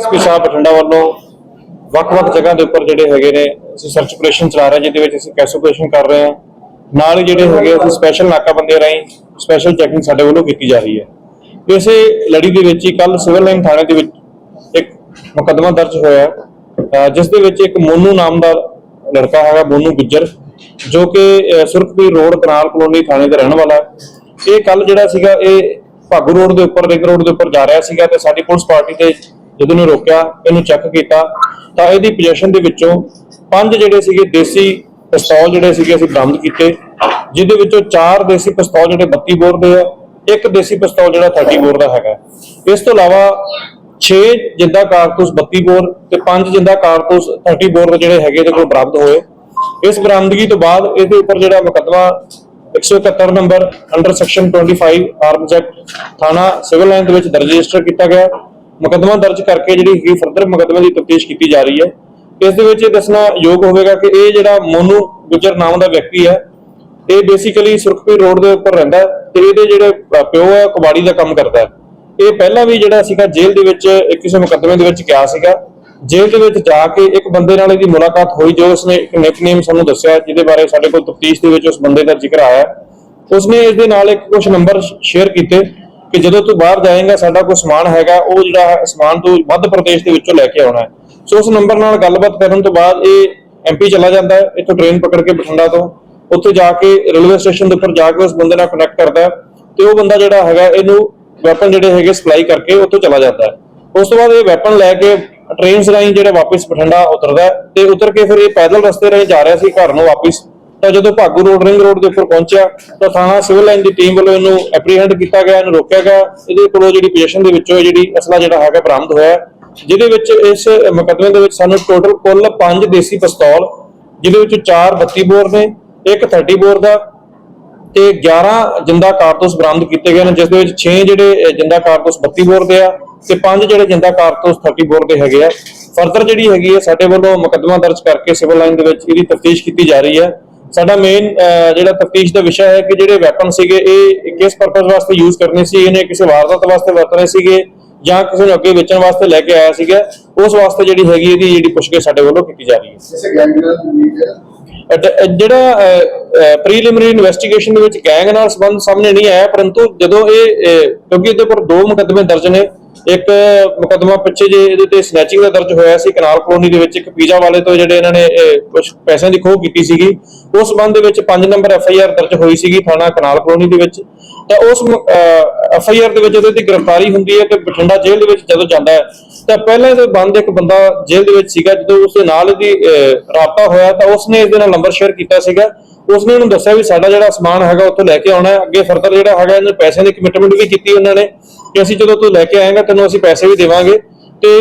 SSP Sahib Bathinda ਵੱਲੋਂ ਵੱਖ-ਵੱਖ ਜਗ੍ਹਾ ਦੇ ਉੱਪਰ ਜਿਹੜੇ ਹੈਗੇ ਨੇ, ਅਸੀਂ ਸਰਚ ਆਪਰੇਸ਼ਨ ਚਲਾ ਰਹੇ ਜਿਹਦੇ ਵਿੱਚ ਅਸੀਂ ਕੈਸ਼ ਆਪਰੇਸ਼ਨ ਕਰ ਰਹੇ ਹਾਂ। ਨਾਲ ਹੀ ਜਿਹੜੇ ਹੈਗੇ ਅਸੀਂ ਸਪੈਸ਼ਲ ਨਾਕਾਬੰਦੀ ਰਾਹੀਂ ਸਪੈਸ਼ਲ ਚੈਕਿੰਗ ਸਾਡੇ ਵੱਲੋਂ ਕੀਤੀ ਜਾ ਰਹੀ ਹੈ। ਇਸੇ ਲੜੀ ਦੇ ਵਿੱਚ ਹੀ ਕੱਲ ਸਿਵਲ ਲਾਈਨ ਥਾਣੇ ਦੇ ਵਿੱਚ ਇੱਕ ਮੁਕੱਦਮਾ ਦਰਜ ਹੋਇਆ ਜਿਸ ਦੇ ਵਿੱਚ ਇੱਕ ਮੋਨੂ ਨਾਮ ਦਾ ਲੜਕਾ ਹੈਗਾ, ਮੋਨੂ ਗੁੱਜਰ, ਜੋ ਕਿ ਅਹ ਸੁਰਖਪੁਰ ਰੋਡ, ਕਨਾਲ ਕਲੋਨੀ ਥਾਣੇ ਦਾ ਰਹਿਣ ਵਾਲਾ ਹੈ। ਇਹ ਕੱਲ ਜਿਹੜਾ ਸੀਗਾ, ਇਹ ਭਾਗੂ ਰੋਡ ਦੇ ਉੱਪਰ, ਰਿੰਗ ਰੋਡ ਦੇ ਉੱਪਰ ਜਾ ਰਿਹਾ ਸੀਗਾ ਤੇ ਸਾਡੀ ਪੁਲਿਸ ਪਾਰਟੀ ਦੇ ਜਦੋਂ ਨੇ ਰੋਕਿਆ, ਇਹਨੂੰ ਚੈੱਕ ਕੀਤਾ, ਤਾਂ ਇਹਦੀ ਪੋਜੀਸ਼ਨ ਦੇ ਵਿੱਚੋਂ ਪੰਜ ਜਿਹੜੇ ਸੀਗੇ ਦੇਸੀ ਪਿਸਤੌਲ ਜਿਹੜੇ ਸੀਗੇ ਅਸੀਂ ਬਰਾਮਦ ਕੀਤੇ, ਜਿਹਦੇ ਵਿੱਚੋਂ ਚਾਰ ਦੇਸੀ ਪਿਸਤੌਲ ਜਿਹੜੇ 32 ਬੋਰ ਦੇ ਆ, ਇੱਕ ਦੇਸੀ ਪਿਸਤੌਲ ਜਿਹੜਾ 30 ਬੋਰ ਦਾ ਹੈਗਾ। ਇਸ ਤੋਂ ਇਲਾਵਾ 6 ਜਿੰਦਾ ਕਾਰਤੂਸ 32 ਬੋਰ ਤੇ 5 ਜਿੰਦਾ ਕਾਰਤੂਸ 30 ਬੋਰ ਦੇ ਜਿਹੜੇ ਹੈਗੇ ਇਹਦੇ ਕੋਲ ਬਰਾਮਦ ਹੋਏ। ਇਸ ਬਰਾਮਦਗੀ ਤੋਂ ਬਾਅਦ ਇਹਦੇ ਉੱਪਰ ਜਿਹੜਾ ਮੁਕੱਦਮਾ 171 number under section 25 arms act ਥਾਣਾ ਸਿਵਲ ਲਾਈਨ ਦੇ ਵਿੱਚ ਦਰਜ ਰਜਿਸਟਰ ਕੀਤਾ ਗਿਆ। ਮੁਕੱਦਮਾ ਦਰਜ ਕਰਕੇ ਜਿਹੜੀ ਹੈਗੀ ਫਰਦਰ ਮੁਕੱਦਮੇ ਦੀ ਤਫਤੀਸ਼ ਕੀਤੀ ਜਾ ਰਹੀ ਹੈ। ਇਸ ਦੇ ਵਿੱਚ ਇਹ ਦੱਸਣਾ ਯੋਗ ਹੋਵੇਗਾ ਕਿ ਇਹ ਜਿਹੜਾ ਮੋਨੂ ਗੁਜਰ ਨਾਮ ਦਾ ਵਿਅਕਤੀ ਹੈ, ਇਹ ਬੇਸਿਕਲੀ ਸੁਰਖਪੁਰ ਰੋਡ ਦੇ ਉੱਪਰ ਰਹਿੰਦਾ ਤੇ ਇਹਦੇ ਜਿਹੜੇ ਪਿਓ ਹੈ ਕਬਾੜੀ ਦਾ ਕੰਮ ਕਰਦਾ ਇਹ ਪਹਿਲਾਂ ਵੀ ਜਿਹੜਾ ਸੀਗਾ ਜੇਲ੍ਹ ਦੇ ਵਿੱਚ ਇੱਕ ਕਿਸੇ ਮੁਕੱਦਮੇ ਦੇ ਵਿੱਚ ਗਿਆ ਸੀਗਾ। ਜੇਲ੍ਹ ਦੇ ਵਿੱਚ ਜਾ ਕੇ ਇੱਕ ਬੰਦੇ ਨਾਲ ਇਹਦੀ ਮੁਲਾਕਾਤ ਹੋਈ, ਜੋ ਉਸਨੇ ਇੱਕ ਨਿਕਨੇਮ ਸਾਨੂੰ ਦੱਸਿਆ, ਜਿਹਦੇ ਬਾਰੇ ਸਾਡੇ ਕੋਲ ਤਫਤੀਸ਼ ਦੇ ਵਿੱਚ ਉਸ ਬੰਦੇ ਦਾ ਜ਼ਿਕਰ ਆਇਆ। ਉਸਨੇ ਇਸ ਦੇ ਨਾਲ ਇੱਕ ਕੁਝ ਨੰਬਰ ਸ਼ੇਅਰ ਕੀਤੇ। ਕਿ ਜਦੋਂ ਤੂੰ ਬਾਹਰ ਜਾਏਂਗਾ, ਸਾਡਾ ਕੋਈ ਸਮਾਨ ਹੈਗਾ, ਉਹ ਜਿਹੜਾ ਸਮਾਨ ਤੂੰ ਮੱਧ ਪ੍ਰਦੇਸ਼ ਦੇ ਵਿੱਚੋਂ ਲੈ ਕੇ ਆਉਣਾ ਹੈ। ਸੋ ਉਸ ਨੰਬਰ ਨਾਲ ਗੱਲਬਾਤ ਕਰਨ ਤੋਂ ਬਾਅਦ ਇਹ ਐਮਪੀ ਚਲਾ ਜਾਂਦਾ ਹੈ, ਇੱਥੋਂ ਟ੍ਰੇਨ ਪਕੜ ਕੇ ਬਠਿੰਡਾ ਤੋਂ। ਉੱਥੇ ਜਾ ਕੇ ਰੇਲਵੇ ਸਟੇਸ਼ਨ ਦੇ ਉੱਪਰ ਜਾ ਕੇ ਉਸ ਬੰਦੇ ਨਾਲ ਕਨੈਕਟ ਕਰਦਾ ਤੇ ਉਹ ਬੰਦਾ ਜਿਹੜਾ ਹੈਗਾ, ਇਹਨੂੰ ਵੈਪਨ ਜਿਹੜੇ ਹੈਗੇ ਸਪਲਾਈ ਕਰਕੇ ਉੱਥੋਂ ਚਲਾ ਜਾਂਦਾ ਹੈ। ਉਸ ਤੋਂ ਬਾਅਦ ਇਹ ਵੈਪਨ ਲੈ ਕੇ ਟ੍ਰੇਨਸ ਰਾਹੀਂ ਜਿਹੜਾ ਵਾਪਸ ਬਠਿੰਡਾ ਉਤਰਦਾ ਹੈ ਤੇ ਉਤਰ ਕੇ ਫਿਰ ਇਹ ਪੈਦਲ ਰਸਤੇ ਰਾਹੀਂ ਜਾ ਰਿਹਾ ਸੀ, ਘਰ ਨੂੰ ਵਾਪਸ। ਤਾਂ ਜਦੋਂ ਭਾਗੂ ਰੋਡ ਰਿੰਗ ਰੋਡ ਦੇ ਉੱਪਰ ਪਹੁੰਚਿਆ, ਤਾਂ ਥਾਣਾ ਸਿਵਲ ਲਾਈਨ ਦੀ ਟੀਮ ਵੱਲੋਂ ਇਹਨੂੰ ਐਪਰੀਹੈਂਡ ਕੀਤਾ ਗਿਆ, ਇਹਨੂੰ ਰੋਕਿਆ ਗਿਆ। ਇਹਦੇ ਕੋਲੋਂ ਜਿਹੜੀ ਪੋਜੀਸ਼ਨ ਦੇ ਵਿੱਚੋਂ ਜਿਹੜੀ ਅਸਲਾ ਜਿਹੜਾ ਹੈਗਾ ਬਰਾਮਦ ਹੋਇਆ ਜਿਹਦੇ ਵਿੱਚ ਇਸ ਮੁਕੱਦਮੇ ਦੇ ਵਿੱਚ ਸਾਨੂੰ ਟੋਟਲ ਕੁੱਲ 5 ਦੇਸੀ ਪਿਸਤੌਲ, ਜਿਹਦੇ ਵਿੱਚ 4 32 ਬੋਰ ਨੇ, ਇੱਕ 30 ਬੋਰ ਦਾ ਤੇ 11 ਜਿੰਦਾ ਕਾਰਤੂਸ ਬਰਾਮਦ ਕੀਤੇ ਗਏ ਨੇ, ਜਿਸ ਦੇ ਵਿੱਚ 6 ਜਿਹੜੇ ਜਿੰਦਾ ਕਾਰਤੂਸ 32 ਬੋਰ ਦੇ ਆ ਤੇ 5 ਜਿਹੜੇ ਜਿੰਦਾ ਕਾਰਤੂਸ 30 ਬੋਰ ਦੇ ਹੈਗੇ ਆ। ਫਰਦਰ ਜਿਹੜੀ ਹੈਗੀ ਹੈ ਸਾਡੇ ਵੱਲੋਂ ਮੁਕੱਦਮਾ ਦਰਜ ਕਰਕੇ ਸਿਵਲ ਲਾਈਨ ਦੇ ਵਿੱਚ ਇਹਦੀ ਤਫਤੀਸ਼ ਕੀਤੀ ਜਾ ਰਹੀ ਹੈ। ਸਾਡਾ ਮੇਨ ਜਿਹੜਾ ਤਫਤੀਸ਼ ਦਾ ਵਿਸ਼ਾ ਹੈ ਕਿ ਜਿਹੜੇ ਵੈਪਨ ਸੀਗੇ ਇਹ ਕਿਸ ਪਰਪਸ ਵਾਸਤੇ ਯੂਜ਼ ਕਰਨੇ ਸੀ? ਇਹਨੇ ਕਿਸੇ ਵਾਰਦਾਤ ਵਾਸਤੇ ਵਰਤਣੇ ਸੀਗੇ ਜਾਂ ਕਿਸੇ ਨੂੰ ਅੱਗੇ ਵੇਚਣ ਵਾਸਤੇ ਲੈ ਕੇ ਆਇਆ ਸੀਗਾ? ਉਸ ਵਾਸਤੇ ਜਿਹੜੀ ਹੈਗੀ ਇਹਦੀ ਜਿਹੜੀ ਪੁੱਛਗਿੱਛ ਸਾਡੇ ਵੱਲੋਂ ਕੀਤੀ ਜਾ ਰਹੀ ਹੈ। ਜਿਹੜਾ ਪ੍ਰੀਲਿਮਿਨਰੀ ਇਨਵੈਸਟੀਗੇਸ਼ਨ ਦੇ ਵਿੱਚ ਗੈਂਗ ਨਾਲ ਸੰਬੰਧ ਸਾਹਮਣੇ ਨਹੀਂ ਆਇਆ ਪਰੰਤੂ ਜਦੋਂ ਇਹ ਕਿਉਂਕਿ ਇਹਦੇ ਉੱਪਰ ਦੋ ਮੁਕੱਦਮੇ ਦਰਜ ਨੇ ਇੱਕ ਮੁਕੱਦਮਾ ਪਿੱਛੇ ਜੇ ਇਹਦੇ ਤੇ ਸਨੈਚਿੰਗ ਦਾ ਦਰਜ ਹੋਇਆ ਸੀ ਕਨਾਲ ਕਲੋਨੀ ਦੇ ਵਿੱਚ ਇੱਕ ਪੀਜ਼ਾ ਵਾਲੇ ਤੋਂ ਜਿਹੜੇ ਇਹਨਾਂ ਨੇ ਕੁਝ ਪੈਸਿਆਂ ਦੀ ਖੋਹ ਕੀਤੀ ਸੀਗੀ। ਉਸ ਸੰਬੰਧ ਦੇ ਵਿੱਚ 5 ਨੰਬਰ ਐਫ ਆਈ ਆਰ ਦਰਜ ਹੋਈ ਸੀਗੀ ਥਾਣਾ ਕਨਾਲ ਕਲੋਨੀ ਦੇ ਵਿੱਚ। ਤਾਂ ਉਸ ਐਫ ਆਈ ਆਰ ਦੇ ਵਿੱਚ ਉਹਦੀ ਗ੍ਰਿਫਤਾਰੀ ਹੁੰਦੀ ਹੈ ਤੇ ਬਠਿੰਡਾ ਜੇਲ੍ਹ ਦੇ ਵਿੱਚ ਜਦੋਂ ਜਾਂਦਾ ਹੈ ਤਾਂ ਪਹਿਲਾਂ ਤੇ ਬੰਦ ਇੱਕ ਬੰਦਾ ਜੇਲ੍ਹ ਦੇ ਵਿੱਚ ਸੀਗਾ ਜਦੋਂ ਉਸ ਦੇ ਨਾਲ ਇਹਦੀ ਅਹ, ਰਾਬਤਾ ਹੋਇਆ ਤਾਂ ਉਸਨੇ ਇਸ ਦੇ ਨਾਲ ਨੰਬਰ ਸ਼ੇਅਰ ਕੀਤਾ ਸੀਗਾ। ਉਸਨੇ ਉਹਨੂੰ ਦੱਸਿਆ ਵੀ ਸਾਡਾ ਜਿਹੜਾ ਸਮਾਨ ਹੈਗਾ ਉੱਥੋਂ ਲੈ ਕੇ ਆਉਣਾ ਹੈ। ਅੱਗੇ ਫਰਦਰ ਜਿਹੜਾ ਹੈਗਾ ਇਹਨੇ ਪੈਸਿਆਂ ਦੀ ਕਮਿਟਮੈਂਟ ਵੀ ਕੀਤੀ ਉਹਨਾਂ ਨੇ ਕਿ ਅਸੀਂ ਜਦੋਂ ਤੂੰ ਲੈ ਕੇ ਆਏਗਾ ਤੈਨੂੰ ਅਸੀਂ ਪੈਸੇ ਵੀ ਦੇਵਾਂਗੇ। ਤੇ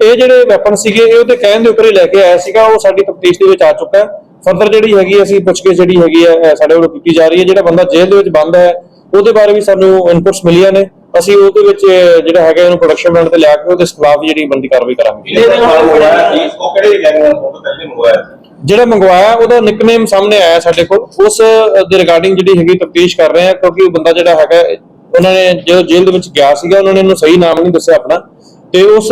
ਇਹ ਜਿਹੜੇ ਵੈਪਨ ਸੀਗੇ, ਇਹ ਉਹਦੇ ਕਹਿਣ ਦੇ ਉੱਪਰ ਹੀ ਲੈ ਕੇ ਆਇਆ ਸੀਗਾ। ਉਹ ਸਾਡੀ ਤਫਤੀਸ਼ ਦੇ ਵਿੱਚ ਆ ਚੁੱਕਾ ਹੈ। ਫਰਦਰ ਜਿਹੜੀ ਹੈਗੀ ਅਸੀਂ ਪੁੱਛ ਕੇ ਜਿਹੜੀ ਹੈਗੀ ਹੈ ਸਾਡੇ ਵੱਲੋਂ ਕੀਤੀ ਜਾ ਰਹੀ ਹੈ। ਜਿਹੜਾ ਬੰਦਾ ਜੇਲ੍ਹ ਦੇ ਵਿੱਚ ਬੰਦ ਹੈ, ਉਹਦੇ ਬਾਰੇ ਵੀ ਸਾਨੂੰ ਇਨਪੁਟਸ ਮਿਲੀਆਂ ਨੇ। ਅਸੀਂ ਉਹਦੇ ਵਿੱਚ ਜਿਹੜਾ ਹੈਗਾ ਇਹਨੂੰ ਪ੍ਰੋਡਕਸ਼ਨ ਬੈਂਡ ਤੇ ਲਿਆ ਕੇ ਉਹਦੇ ਖਿਲਾਫ ਜਿਹੜੀ ਬੰਦੀ ਕਾਰਵਾਈ ਕਰਾਂਗੇ। ਇਹਦੇ ਉਹ ਕਿਹੜੇ ਗੈਂਗ ਨਾਲ ਪਹਿਲੇ ਮੰਗਵਾਇਆ ਜਿਹੜਾ ਮੰਗਵਾਇਆ ਉਹਦਾ ਨਿਕਨੇਮ ਸਾਹਮਣੇ ਆਇਆ ਸਾਡੇ ਕੋਲ। ਉਸ ਦੇ ਰਿਗਾਰਡਿੰਗ ਜਿਹੜੀ ਹੈਗੀ ਤਫਤੀਸ਼ ਕਰ ਰਹੇ ਆ ਕਿਉਂਕਿ ਉਹ ਬੰਦਾ ਜਿਹੜਾ ਹੈਗਾ ਉਹਨਾਂ ਨੇ ਜਦੋਂ ਜੇਲ੍ਹ ਦੇ ਵਿੱਚ ਗਿਆ ਸੀਗਾ ਉਹਨਾਂ ਨੇ ਇਹਨੂੰ ਸਹੀ ਨਾਮ ਨਹੀਂ ਦੱਸਿਆ ਆਪਣਾ। ਤੇ ਉਸ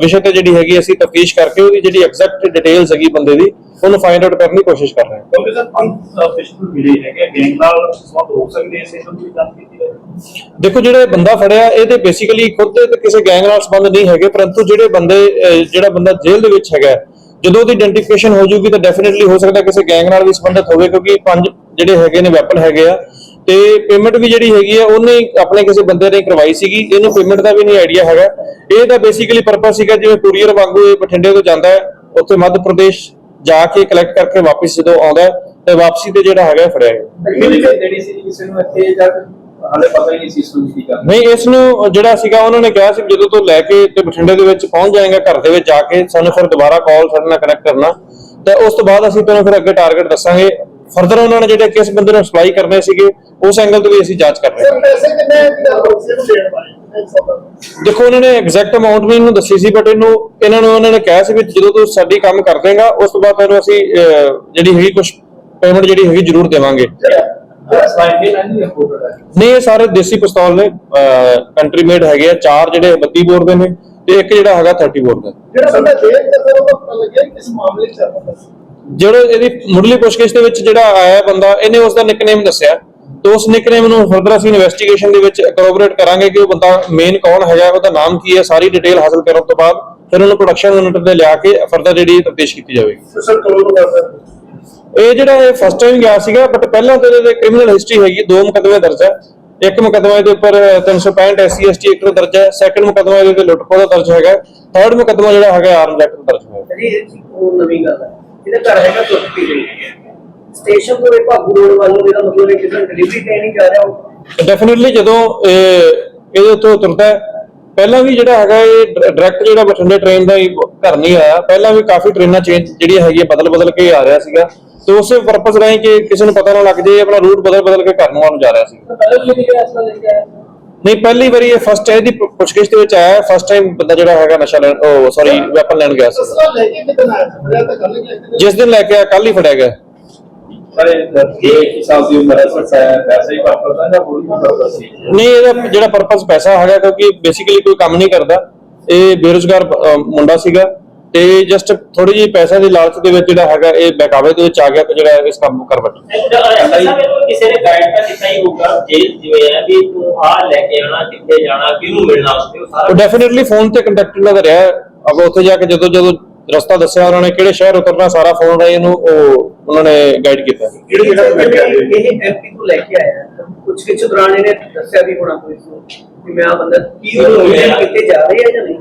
ਵਿਸ਼ੇ ਤੇ ਜਿਹੜੀ ਹੈਗੀ ਅਸੀਂ ਤਫਤੀਸ਼ ਕਰਕੇ ਉਹਦੀ ਜਿਹੜੀ ਐਗਜ਼ੈਕਟ ਡਿਟੇਲਸ ਹੈਗੀ ਬੰਦੇ ਦੀ ਉਹਨੂੰ ਫਾਈਂਡ ਆਊਟ ਕਰਨ ਦੀ ਕੋਸ਼ਿਸ਼ ਕਰ ਰਹੇ ਹਾਂ ਕਿਉਂਕਿ ਸਰ ਪੰਜ ਪਿਸਟਲ ਮਿਲੇ ਹੈਗੇ ਗੈਂਗ ਨਾਲ ਸੰਬੰਧ ਹੋ ਸਕਦੇ ਇਸੇ ਤੋਂ ਵੀ ਗੱਲ ਕੀਤੀ ਹੈ ਦੇਖੋ ਜਿਹੜੇ ਬੰਦਾ ਫੜਿਆ ਇਹ ਤੇ ਬੇਸਿਕਲੀ ਖੁਦ ਤੇ ਕਿਸੇ ਗੈਂਗ ਨਾਲ ਸੰਬੰਧ ਨਹੀਂ ਹੈਗੇ ਪਰੰਤੂ ਜਿਹੜੇ ਬੰਦੇ ਜਿਹੜਾ ਬੰਦਾ ਜੇਲ੍ਹ ਦੇ ਵਿੱਚ ਹੈਗਾ ਜਦੋਂ ਉਹਦੀ ਆਇਡੈਂਟੀਫਿਕੇਸ਼ਨ ਹੋ ਜੂਗੀ ਤਾਂ ਡੈਫੀਨਿਟਲੀ ਹੋ ਸਕਦਾ ਕਿਸੇ ਗੈਂਗ ਨਾਲ ਵੀ ਸੰਬੰਧਿਤ ਹੋਵੇ, ਕਿਉਂਕਿ ਪੰਜ ਜਿਹੜੇ ਹੈਗੇ ਨੇ ਵੈਪਨ ਹੈਗੇ ਆ। ਤੇ ਪੇਮੈਂਟ ਵੀ ਜਿਹੜੀ ਹੈਗੀ ਆ, ਉਹਨੇ ਆਪਣੇ ਕਿਸੇ ਬੰਦੇ ਨੇ ਕਰਵਾਈ ਸੀਗੀ, ਇਹਨੂੰ ਪੇਮੈਂਟ ਦਾ ਵੀ ਨਹੀਂ ਆਈਡੀਆ ਹੈਗਾ। ਇਹ ਤਾਂ ਬੇਸਿਕਲੀ ਪਰਪਸ ਸੀਗਾ, ਜਿਵੇਂ ਕੁਰੀਅਰ ਵਾਂਗੂ ਇਹ ਬਠਿੰਡੇ ਤੋਂ ਜਾਂਦਾ ਹੈ, ਉੱਥੇ ਮੱਧ ਪ੍ਰਦੇਸ਼ ਜਾ ਕੇ ਕਲੈਕਟ ਕਰਕੇ ਵਾਪਸ ਜਦੋਂ ਆਉਂਦਾ ਤੇ ਵਾਪਸੀ ਤੇ ਜਿਹੜਾ ਹੈਗਾ, ਫੜਿਆ ਗਿਆ। ਜਿਹੜੀ ਸੀ, ਕਿਸੇ ਨੂੰ ਇੱਥੇ ਜਾਂ ਹਾਲੇ ਪਤਾ ਹੀ ਨਹੀਂ ਸੀ ਇਸ ਨੂੰ ਕੀ ਕਰਨਾ। ਨਹੀਂ ਇਸ ਨੂੰ ਜਿਹੜਾ ਸੀਗਾ ਉਹਨਾਂ ਨੇ ਕਿਹਾ ਸੀ ਵੀ ਜਦੋਂ ਤੋਂ ਲੈ ਕੇ ਤੇ ਬਠਿੰਡੇ ਦੇ ਵਿੱਚ ਪਹੁੰਚ ਜਾਏਗਾ ਘਰ ਦੇ ਵਿੱਚ ਜਾ ਕੇ ਸਾਨੂੰ ਫਿਰ ਦੁਬਾਰਾ ਕਾਲ ਸਾਡੇ ਨਾਲ ਕਨੈਕਟ ਕਰਨਾ। ਤੇ ਉਸ ਤੋਂ ਬਾਅਦ ਅਸੀਂ ਤੁਹਾਨੂੰ ਫਿਰ ਅੱਗੇ ਟਾਰਗੇਟ ਦੱਸਾਂਗੇ। ਫਰਦਰ ਉਹਨਾਂ ਨੇ ਜਿਹੜੇ ਕਿਸ ਬੰਦੇ ਨੂੰ ਸਪਲਾਈ ਕਰਨੇ ਸੀਗੇ ਉਸ ਐਂਗਲ ਤੋਂ ਵੀ ਅਸੀਂ ਜਾਂਚ ਕਰ ਰਹੇ ਹਾਂ। ਪੈਸੇ ਕਿੰਨੇ ਨੂੰ ਦੇਣ। ਦੇਖੋ ਉਹਨਾਂ ਨੇ ਐਗਜ਼ੈਕਟ ਅਮਾਉਂਟ ਵੀ ਇਹਨੂੰ ਦੱਸੀ ਸੀ ਬਟ ਇਹਨੂੰ ਇਹਨਾਂ ਨੂੰ ਉਹਨਾਂ ਨੇ ਕਿਹਾ ਸੀ ਵੀ ਜਦੋਂ ਤੂੰ ਸਾਡੀ ਕੰਮ ਕਰ ਦੇਗਾ ਉਸ ਤੋਂ ਬਾਅਦ ਤੈਨੂੰ ਅਸੀਂ ਜਿਹੜੀ ਹੈਗੀ ਕੁਝ ਪੇਮੈਂਟ ਜਿਹੜੀ ਹੈਗੀ ਜ਼ਰੂਰ ਦੇਵਾਂਗੇ। ਨਹੀਂ ਇਹ ਸਾਰੇ ਦੇਸੀ ਪਿਸਤੌਲ ਨੇ ਕੰਟਰੀ ਮੇਡ ਹੈਗੇ ਆ ਚਾਰ ਜਿਹੜੇ 32 ਬੋਰ ਦੇ ਨੇ ਤੇ ਇੱਕ ਜਿਹੜਾ ਹੈਗਾ 34 ਦਾ। ਜਿਹੜਾ ਬੰਦਾ ਜੇਲ੍ਹ ਦਾ ਸਰ ਉਹਦਾ ਪਤਾ ਲੱਗਿਆ ਕਿ ਕਿਸ ਮਾਮਲੇ 'ਚ ਚੱਲ ਰਿਹਾ ਸੀ। ਜਿਹੜਾ ਇਹਦੀ ਮੁੱਢਲੀ ਪੁੱਛਗਿੱਛ ਦੇ ਵਿੱਚ ਜਿਹੜਾ ਆਇਆ ਬੰਦਾ ਇਹਨੇ ਉਸ ਦਾ ਨਿਕਨੇਮ ਦੱਸਿਆ। ਤੇ ਉਸ ਨਿਕਨੇਮ ਨੂੰ ਫਰਦਰ ਅਸੀਂ ਇਨਵੈਸਟੀਗੇਸ਼ਨ ਦੇ ਵਿੱਚ ਕੋਰੋਬੋਰੇਟ ਕਰਾਂਗੇ ਕਿ ਉਹ ਬੰਦਾ ਮੇਨ ਕੌਣ ਹੈਗਾ ਉਹਦਾ ਨਾਮ ਕੀ ਹੈ ਸਾਰੀ ਡਿਟੇਲ ਹਾਸਲ ਕਰਨ ਤੋਂ ਬਾਅਦ ਫਿਰ ਉਹਨੂੰ ਪ੍ਰੋਡਕਸ਼ਨ ਯੂਨਿਟ ਤੇ ਲਿਆ ਕੇ ਫਰਦਰ ਜਿਹੜੀ ਤਫਤੀਸ਼ ਕੀਤੀ ਜਾਵੇਗੀ। ਸਰ ਕਰੋ ਤੋਂ ਬਾਅਦ ਇਹ ਜਿਹੜਾ ਇਹ ਫਸਟ ਟਾਈਮ ਗਿਆ ਸੀਗਾ ਬਟ ਪਹਿਲਾਂ ਤੋਂ ਇਹਦੇ ਕ੍ਰਿਮੀਨਲ ਹਿਸਟਰੀ ਹੈਗੀ ਦੋ ਮੁਕੱਦਮੇ ਦਰਜ ਹੈ ਇੱਕ ਮੁਕੱਦਮਾ ਇਹਦੇ ਉੱਪਰ 365 ਐਸਸੀ ਐਸਟੀ ਐਕਟ ਦਾ ਦਰਜ ਹੈ ਸੈਕੰਡ ਮੁਕੱਦਮਾ ਇਹਦੇ ਤੇ ਲੁੱਟਖੋ ਦਾ ਦਰਜ ਹੈਗਾ। ਥਰਡ ਮੁਕੱਦਮਾ ਜਿਹੜਾ ਹੈਗਾ ਆਰਮ ਐਕਟ ਦਾ ਦਰਜ ਹੈਗਾ ਜੀ ਉਹ ਨਵੀਂ ਗੱਲ ਹੈ ਇਹਦਾ ਘਰ ਹੈਗਾ ਤੁਰਕੀ ਲਈ। ਸਟੇਸ਼ਨ ਤੋਂ ਇਹ ਭਾਗੂ ਰੋਡ ਵੱਲ ਨੂੰ ਇਹਦਾ ਮਤਲਬ ਹੈ ਕਿਸੇ ਡਿਲੀਵਰੀ ਟ੍ਰੇਨਿੰਗ ਕਰ ਰਿਹਾ ਉਹ? ਡੈਫੀਨਿਟਲੀ ਜਦੋਂ ਇਹ ਇਹਦੇ ਤੋਂ ਤੁਰਦਾ ਹੈ, ਪਹਿਲਾਂ ਵੀ ਜਿਹੜਾ ਹੈਗਾ ਇਹ ਡਾਇਰੈਕਟ ਜਿਹੜਾ ਬਠਿੰਡੇ ਟ੍ਰੇਨ ਦਾ ਹੀ ਘਰ ਨਹੀਂ ਆਇਆ। ਪਹਿਲਾਂ ਵੀ ਕਾਫੀ ਟ੍ਰੇਨਾਂ ਚੇਂਜ ਜਿਹੜੀਆਂ ਹੈਗੀਆਂ ਬਦਲ ਬਦਲ ਕੇ ਆ ਰਿਹਾ ਸੀਗਾ। ਤੇ ਉਸੇ ਪਰਪਸ ਰਾਹੀਂ ਕਿ ਕਿਸੇ ਨੂੰ ਪਤਾ ਨਾ ਲੱਗ ਜੇ ਇਹ ਆਪਣਾ ਰੂਟ ਬਦਲ ਬਦਲ ਕੇ ਘਰ ਨੂੰ ਆਉਣ ਜਾ ਰਿਹਾ ਸੀ। ਇਹ ਨਹੀਂ ਪਹਿਲੀ ਵਾਰੀ ਇਹ ਫਸਟ ਹੈ ਦੀ ਪੁੱਛਗਿੱਛ ਦੇ ਵਿੱਚ ਆਇਆ ਫਸਟ ਟਾਈਮ ਬੰਦਾ ਜਿਹੜਾ ਹੈਗਾ ਨਸ਼ਾ ਲੈਣ ਉਹ ਸੌਰੀ ਵੈਪਨ ਲੈਣ ਗਿਆ ਸੀ। ਜਿਸ ਦਿਨ ਲੈ ਕੇ ਆਇਆ ਕੱਲ ਹੀ ਫੜਿਆ ਗਿਆ। ਪਰ ਇਹ ਸਾਲ ਦੀ ਉਮਰ ਹੈ ਸਰ ਪੈਸੇ ਹੀ ਵਾਪਸ ਆ ਜਾਂ ਹੋਰ ਵੀ ਵਾਪਸ ਸੀ? ਨਹੀਂ ਇਹਦਾ ਜਿਹੜਾ ਪਰਪਸ ਪੈਸਾ ਹੈਗਾ ਕਿਉਂਕਿ ਬੇਸਿਕਲੀ ਕੋਈ ਕੰਮ ਨਹੀਂ ਕਰਦਾ। ਇਹ ਬੇਰੁਜ਼ਗਾਰ ਮੁੰਡਾ ਸੀਗਾ। ਤੇ ਜਸਟ ਥੋੜੀ ਜਿਹੀ ਪੈਸੇ ਦੀ ਲਾਲਚ ਦੇ ਵਿੱਚ ਜਿਹੜਾ ਹੈਗਾ ਇਹ ਬਹਿਕਾਵੇ ਦੇ ਵਿੱਚ ਆ ਗਿਆ ਤੇ ਜਿਹੜਾ ਇਸ ਕੰਮ ਨੂੰ ਕਰ ਬੈਠਾ। ਕਿਸੇ ਨੇ ਗਾਈਡ ਤਾਂ ਕੀਤਾ ਹੀ ਹੋਊਗਾ ਜੇਲ੍ਹ ਜਿਵੇਂ ਹੈ ਵੀ ਤੂੰ ਆ ਲੈ ਕੇ ਆਣਾ ਕਿੱਥੇ ਜਾਣਾ ਕਿਹਨੂੰ ਮਿਲਣਾ ਉਸਤੇ ਉਹ ਸਾਰਾ ਉਹ ਡੈਫੀਨਿਟਲੀ ਫੋਨ ਤੇ ਕੰਟੈਕਟ ਇਹਨਾਂ ਦਾ ਰਿਹਾ ਅਬ ਉੱਥੇ ਜਾ ਕੇ ਜਦੋਂ ਜਦੋਂ ਰਸਤਾ ਦੱਸਿਆ ਉਹਨਾਂ ਨੇ ਕਿਹੜੇ ਸ਼ਹਿਰ ਉਤਰਨਾ ਸਾਰਾ ਫੋਨ ਰਾਹੀਂ ਇਹਨੂੰ ਉਹ ਉਹਨਾਂ ਨੇ ਗਾਈਡ ਕੀਤਾ। ਆਏ ਹੋ? ਇਹ ਐਮਪੀ ਤੋਂ ਲੈ ਕੇ ਆਇਆ। ਕੁਝ ਕਿਛ ਦੌਰਾਨ ਇਹਨੇ ਦੱਸਿਆ ਵੀ ਹੋਣਾ ਕੋਈ ਨੂੰ ਕਿ ਮੈਂ ਆ ਬੰਦਾ ਕੀ ਉਹ ਕਿੱਥੇ ਜਾ ਰਹੀ ਹੈ ਜਾਂ ਨਹੀਂ?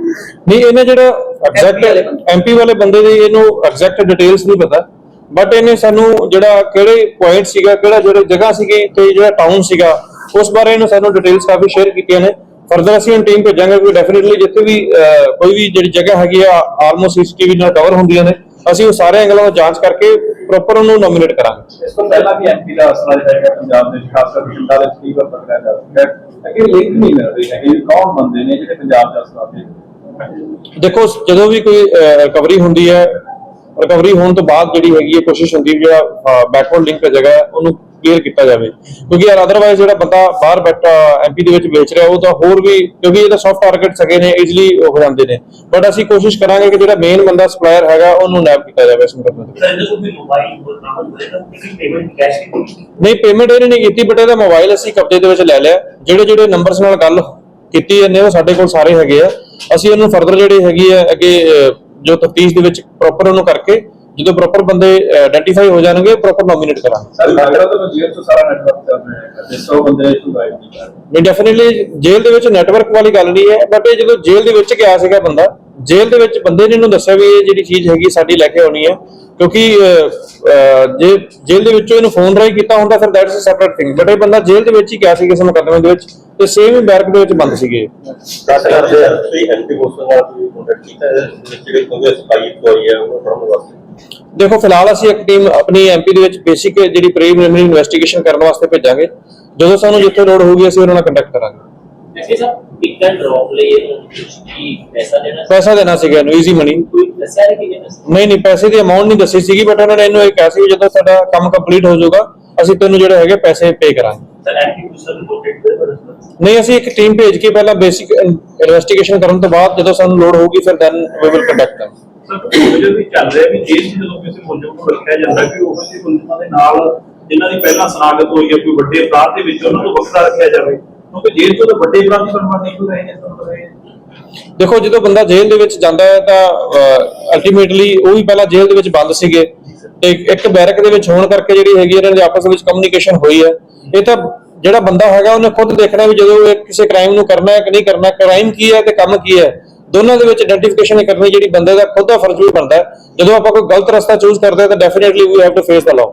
ਨਹੀਂ ਇਹਨੇ ਜਿਹੜਾ ਐਗਜ਼ੈਕਟ। ਐਮਪੀ ਵਾਲੇ ਬੰਦੇ ਦੀ ਇਹਨੂੰ ਐਗਜ਼ੈਕਟ ਡਿਟੇਲਸ ਨਹੀਂ ਪਤਾ। ਬਟ ਇਹਨੇ ਸਾਨੂੰ ਜਿਹੜਾ ਕਿਹੜੇ ਪੁਆਇੰਟ ਸੀਗਾ ਕਿਹੜਾ ਜਿਹੜੇ ਜਗ੍ਹਾ ਸੀਗੀ ਤੇ ਜਿਹੜਾ ਟਾਊਨ ਸੀਗਾ ਉਸ ਬਾਰੇ ਇਹਨੇ ਸਾਨੂੰ ਡਿਟੇਲਸ ਕਾਫੀ ਸ਼ੇਅਰ ਕੀਤੀਆਂ ਨੇ। ਫਰਦਰ ਅਸੀਂ ਹੁਣ ਟੀਮ ਭੇਜਾਂਗੇ ਕਿ ਡੈਫੀਨਿਟਲੀ ਜਿੱਥੇ ਵੀ ਕੋਈ ਵੀ ਜਿਹੜੀ ਜਗ੍ਹਾ ਹੈਗੀ ਆ ਆਲਮੋਸਟ ਸੀਸੀਟੀਵੀ ਨਾਲ ਕਵਰ ਹੁੰਦੀਆਂ ਨੇ ਅਸੀਂ ਉਹ ਸਾਰੇ ਐਂਗਲਾਂ ਤੋਂ ਜਾਂਚ ਕਰਕੇ ਪ੍ਰੋਪਰ ਉਹਨੂੰ ਨੋਮੀਨੇਟ ਕਰਾਂਗੇ। ਇਸ ਤੋਂ ਪਹਿਲਾਂ ਵੀ ਐਮਪੀ ਦਾ ਅਸਲਾ ਜਿਹੜਾ ਹੈਗਾ ਪੰਜਾਬ ਦੇ ਖਾਸ ਕਰਕੇ ਬਠਿੰਡਾ ਕਈ ਵਾਰ ਪਕੜਿਆ ਜਾ ਚੁੱਕਾ ਹੈ ਲਿੰਕ ਨਹੀਂ ਮਿਲ ਰਹੀ ਹੈ ਕੌਣ ਬੰਦੇ ਨੇ ਜਿਹੜੇ ਪੰਜਾਬ ਦਾ ਅਸਲਾ ਦੇਖੋ ਜਦੋਂ ਵੀ ਕੋਈ ਰਿਕਵਰੀ ਹੁੰਦੀ ਹੈ ਰਿਕਵਰੀ ਹੋਣ ਤੋਂ ਬਾਅਦ ਜਿਹੜੀ ਹੈਗੀ ਹੈ, ਕੋਸ਼ਿਸ਼ ਹੁੰਦੀ ਵੀ ਜਿਹੜਾ ਬੈਕਵਰਡ ਲਿੰਕ ਜਗ੍ਹਾ ਹੈ ਉਹਨੂੰ ਕਲੀਅਰ ਕੀਤਾ ਜਾਵੇ। ਕਿਉਂਕਿ ਯਾਰ ਅਦਰਵਾਈਜ਼ ਜਿਹੜਾ ਬੰਦਾ ਬਾਹਰ ਬੈਠਾ ਐਮਪੀ ਦੇ ਵਿੱਚ ਵੇਚ ਰਿਹਾ ਉਹ ਤਾਂ ਹੋਰ ਵੀ ਕਿਉਂਕਿ ਇਹਦਾ ਸੌਫਟ ਟਾਰਗੇਟ ਸਕੇ ਨੇ ਈਜ਼ੀਲੀ ਹੋ ਜਾਂਦੇ ਨੇ। ਬਟ ਅਸੀਂ ਕੋਸ਼ਿਸ਼ ਕਰਾਂਗੇ ਕਿ ਜਿਹੜਾ ਮੇਨ ਬੰਦਾ ਸਪਲਾਇਰ ਹੈਗਾ ਉਹਨੂੰ ਨੈਪ ਕੀਤਾ ਜਾਵੇ ਇਸ ਨਾ ਨਹੀਂ ਪੇਮੈਂਟ ਇਹਨੇ ਨਹੀਂ ਕੀਤੀ ਬਟ ਇਹਦਾ ਮੋਬਾਈਲ ਅਸੀਂ ਕਬਜ਼ੇ ਦੇ ਵਿੱਚ ਲੈ ਲਿਆ। ਜਿਹੜੇ ਜਿਹੜੇ ਨੰਬਰਸ ਨਾਲ ਗੱਲ ਕੀਤੀ ਇਹਨੇ ਉਹ ਸਾਡੇ ਕੋਲ ਸਾਰੇ ਹੈਗੇ ਆ। ਅਸੀਂ ਉਹਨੂੰ ਫਰਦਰ ਜਿਹੜੀ ਹੈਗੀ ਆ ਅੱਗੇ ਜੋ ਤਫਤੀਸ਼ ਦੇ ਵਿੱਚ ਪ੍ਰੋਪਰ ਉਹਨੂੰ ਕਰਕੇ ਜਦੋਂ ਪ੍ਰੋਪਰ ਬੰਦੇ ਆਇਡੈਂਟੀਫਾਈ ਹੋ ਜਾਣਗੇ ਪ੍ਰੋਪਰ ਨੋਮੀਨੇਟ ਕਰਾਂਗੇ। ਸਰ ਲੱਗਦਾ ਤਾਂ ਜੇਲ੍ਹ ਤੋਂ ਸਾਰਾ ਨੈਟਵਰਕ ਚੱਲ ਰਿਹਾ ਹੈ ਜਿਸ ਤੋਂ ਬੰਦੇ ਇਸ ਨੂੰ ਗਾਈਡ ਨਹੀਂ ਕਰ ਨਹੀਂ ਡੈਫੀਨਿਟਲੀ ਜੇਲ੍ਹ ਦੇ ਵਿੱਚ ਨੈਟਵਰਕ ਵਾਲੀ ਗੱਲ ਨਹੀਂ ਹੈ ਬਟ ਇਹ ਜਦੋਂ ਜੇਲ੍ਹ ਦੇ ਵਿੱਚ ਗਿਆ ਸੀਗਾ ਬੰਦਾ ਜੇਲ੍ਹ ਦੇ ਵਿੱਚ ਬੰਦੇ ਨੇ ਇਹਨੂੰ ਦੱਸਿਆ ਵੀ ਇਹ ਜਿਹੜੀ ਚੀਜ਼ ਹੈਗੀ ਸਾਡੀ ਲੈ ਕੇ ਆਉਣੀ ਹੈ ਕਿਉਂਕਿ ਜੇ ਜੇਲ੍ਹ ਦੇ ਵਿੱਚੋਂ ਇਹਨੂੰ ਫੋਨ ਰਾਹੀਂ ਕੀਤਾ ਹੁੰਦਾ ਫਿਰ that's a separate thing but ਇਹ ਬੰਦਾ ਜੇਲ੍ਹ ਦੇ ਵਿੱਚ ਹੀ ਗਿਆ ਸੀ ਕਿਸੇ ਮੁਕੱਦਮੇ ਦੇ ਵਿੱਚ ਤੇ ਸੇਮ ਹੀ ਬੈਰਕ ਦੇ ਵਿੱਚ ਬੰਦ ਸੀਗੇ। ਦਸ ਹਜ਼ਾਰ ਦੇ ਤੁਸੀਂ ਐਂਟੀ ਮੋਸ਼ਨ ਨਾਲ ਵੀ ਕੰਟੈਕਟ ਕੀਤਾ ਹੈ? ਜਿਹੜੇ ਹੁੰਦੇ ਸਪਾਈ ਕੋਈ ਹੈ ਉਹ ਫੜਨ ਵਾਸਤੇ ਦੇਖੋ ਫਿਲਹਾਲ ਅਸੀਂ ਇੱਕ ਟੀਮ ਆਪਣੀ ਐਮਪੀ ਦੇ ਵਿੱਚ ਬੇਸਿਕ ਜਿਹੜੀ ਪ੍ਰੀਲਿਮਿਨਰੀ ਇਨਵੈਸਟੀਗੇਸ਼ਨ ਕਰਨ ਵਾਸਤੇ ਭੇਜਾਂਗੇ। ਜਦੋਂ ਸਾਨੂੰ ਜਿੱਥੇ ਲੋੜ ਹੋਊਗੀ ਅਸੀਂ ਉਹਨਾਂ ਨਾਲ ਕੰਟੈਕਟ ਕਰਾਂਗੇ। ਐਸੇ ਸਰ ਪਿਕ ਐਂਡ ਡ੍ਰੌਪ ਲਈ ਕੀ ਪੈਸਾ ਦੇਣਾ? ਪੈਸਾ ਦੇਣਾ ਸੀਗਾ ਇਹਨੂੰ ਈਜ਼ੀ ਮਨੀ ਕੋਈ ਦੱਸਿਆ ਨਹੀਂ ਕਿ? ਨਹੀਂ ਨਹੀਂ ਪੈਸੇ ਦੀ ਅਮਾਉਂਟ ਨਹੀਂ ਦੱਸੀ ਸੀਗੀ ਬਟ ਉਹਨਾਂ ਨੇ ਇਹਨੂੰ ਇਹ ਕਿਹਾ ਸੀ ਜਦੋਂ ਸਾਡਾ ਕੰਮ ਕੰਪਲੀਟ ਹੋ ਜਾਊਗਾ ਅਸੀਂ ਤੈਨੂੰ ਜਿਹੜੇ ਹੈਗੇ ਪੈਸੇ ਪੇ ਕਰਾਂਗੇ। ਨਹੀਂ ਅਸੀਂ ਇੱਕ ਟੀਮ ਭੇਜ ਕੇ ਪਹਿਲਾਂ ਬੇਸਿਕ ਇਨਵੈਸਟੀਗੇਸ਼ਨ ਕਰਨ ਤੋਂ ਬਾਅਦ ਜਦੋਂ ਸਾਨੂੰ ਲੋੜ ਹੋਊਗੀ ਫਿਰ then we will conduct them sir ਵੀ ਚੱਲ ਰਿਹਾ ਵੀ ਜੇਲ੍ਹ ਜਦੋਂ ਕਿਸੇ ਮੁਲਜ਼ਮ ਨੂੰ ਰੱਖਿਆ ਜਾਂਦਾ ਕਿ ਉਹ ਜਿਹੇ ਮੁਲਜ਼ਮਾਂ ਦੇ ਨਾਲ ਜਿਨ੍ਹਾਂ ਦੀ ਪਹਿਲਾਂ ਸਨਾਖਤ ਹੋਈ ਹੈ, ਕੋਈ ਵੱਡੇ ਅਪਰਾਧ ਦੇ ਵਿੱਚ ਉਹਨਾਂ ਨੂੰ ਵੱਖਰਾ ਰੱਖਿਆ ਜਾਵੇ, ਕਿਉਂਕਿ ਜੇਲ੍ਹ 'ਚੋਂ ਤਾਂ ਵੱਡੇ ਅਪਰਾਧੀ ਬਣਵਾ ਨਹੀਂ ਰਹੇ ਨੇ ਤੁਹਾਨੂੰ ਪਤਾ ਹੈ ਦੇਖੋ, ਜਦੋਂ ਬੰਦਾ ਜੇਲ੍ਹ ਦੇ ਵਿੱਚ ਜਾਂਦਾ ਹੈ ਤਾਂ ਅਲਟੀਮੇਟਲੀ ਉਹ ਵੀ ਪਹਿਲਾਂ ਜੇਲ੍ਹ ਦੇ ਵਿੱਚ ਬੰਦ ਸੀਗੇ। ਤੇ ਇੱਕ ਬੈਰਕ ਦੇ ਵਿੱਚ ਹੋਣ ਕਰਕੇ ਜਿਹੜੀ ਹੈਗੀ ਇਹਨਾਂ ਦੇ ਆਪਸ ਵਿੱਚ ਕਮਿਊਨੀਕੇਸ਼ਨ ਹੋਈ ਹੈ। ਇਹ ਤਾਂ ਜਿਹੜਾ ਬੰਦਾ ਹੈਗਾ, ਉਹਨੇ ਖੁਦ ਦੇਖਣਾ ਵੀ ਜਦੋਂ ਕਿਸੇ ਕ੍ਰਾਈਮ ਨੂੰ ਕਰਨਾ ਹੈ ਕਿ ਨਹੀਂ ਕਰਨਾ ਕ੍ਰਾਈਮ ਕੀ ਹੈ ਤੇ ਕੰਮ ਕੀ ਹੈ। ਦੋਨਾਂ ਦੇ ਵਿੱਚ ਆਇਡੈਂਟੀਫਿਕੇਸ਼ਨ ਕਰਨੀ ਜਿਹੜੀ ਬੰਦੇ ਦਾ ਖੁਦ ਦਾ ਫਰਜ਼ ਵੀ ਬਣਦਾ ਜਦੋਂ ਆਪਾਂ ਕੋਈ ਗਲਤ ਰਸਤਾ ਚੂਜ਼ ਕਰਦੇ ਹਾਂ, ਤਾਂ definitely we have to face the law